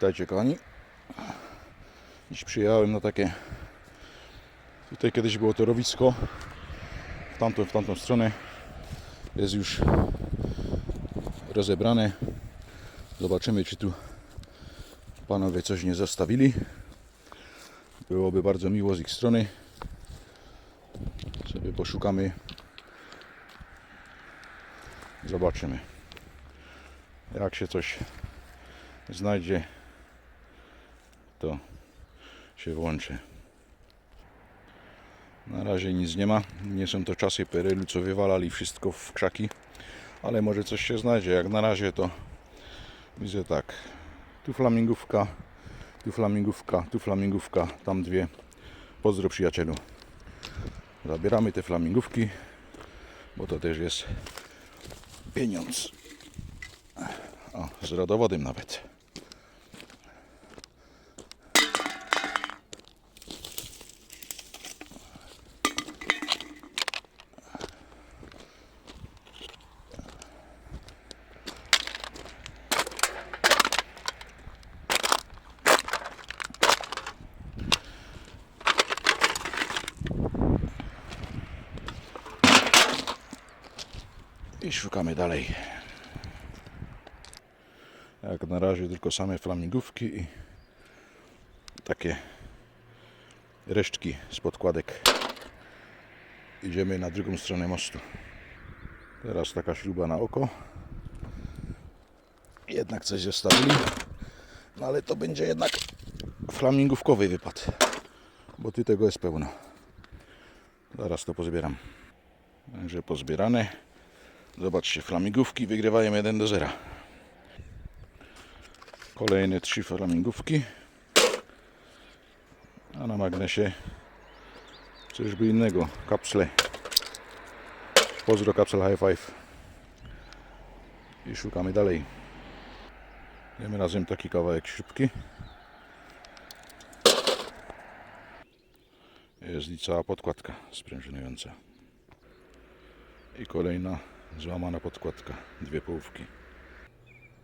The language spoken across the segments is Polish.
Witajcie kochani. Dziś przyjechałem na takie. Tutaj kiedyś było torowisko. W tamtą, w tamtą stronę. Jest już rozebrane. Zobaczymy, czy tu panowie coś nie zostawili. Byłoby bardzo miło z ich strony. Sobie poszukamy. Zobaczymy. Jak się coś znajdzie, to się włączy. Na razie nic nie ma. Nie są to czasy perylu, co wywalali wszystko w krzaki, ale może coś się znajdzie. Jak na razie to widzę tak. Tu flamingówka, tu flamingówka, tu flamingówka, tam dwie. Pozdro przyjacielu. Zabieramy te flamingówki, bo to też jest pieniądz. O, z rodowodem nawet. I szukamy dalej. Jak na razie tylko same flamingówki i takie resztki z podkładek. Idziemy na drugą stronę mostu. Teraz taka śruba na oko. Jednak coś zostawili. No ale to będzie jednak flamingówkowy wypad. Bo ty tego jest pełno. Zaraz to pozbieram. Także pozbierane. Zobaczcie, flamingówki wygrywają 1 do 0. Kolejne trzy flamingówki. A na magnesie coś by innego. Kapsle. Pozdro kapsel high five. I szukamy dalej. Tym razem taki kawałek śrubki. Jest i cała podkładka sprężynująca. I kolejna złamana podkładka. Dwie połówki.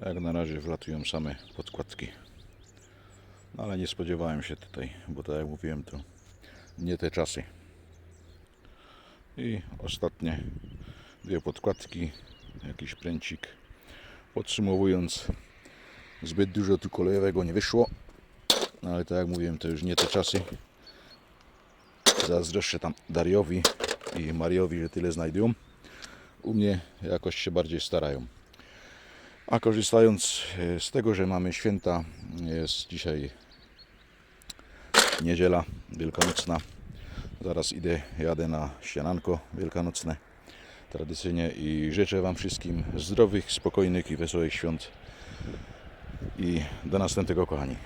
Jak na razie wlatują same podkładki. No ale nie spodziewałem się tutaj, bo tak jak mówiłem, to nie te czasy. I ostatnie dwie podkładki, jakiś pręcik. Podsumowując, zbyt dużo tu kolejowego nie wyszło, no ale tak jak mówiłem, to już nie te czasy. Zazdroszczę tam Dariowi i Mariowi, że tyle znajdują. U mnie jakoś się bardziej starają. A korzystając e, z tego, że mamy święta, jest dzisiaj niedziela wielkanocna. Zaraz idę, jadę na śniadanko wielkanocne tradycyjnie i życzę Wam wszystkim zdrowych, spokojnych i wesołych świąt i do następnego kochani.